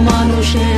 মানুষের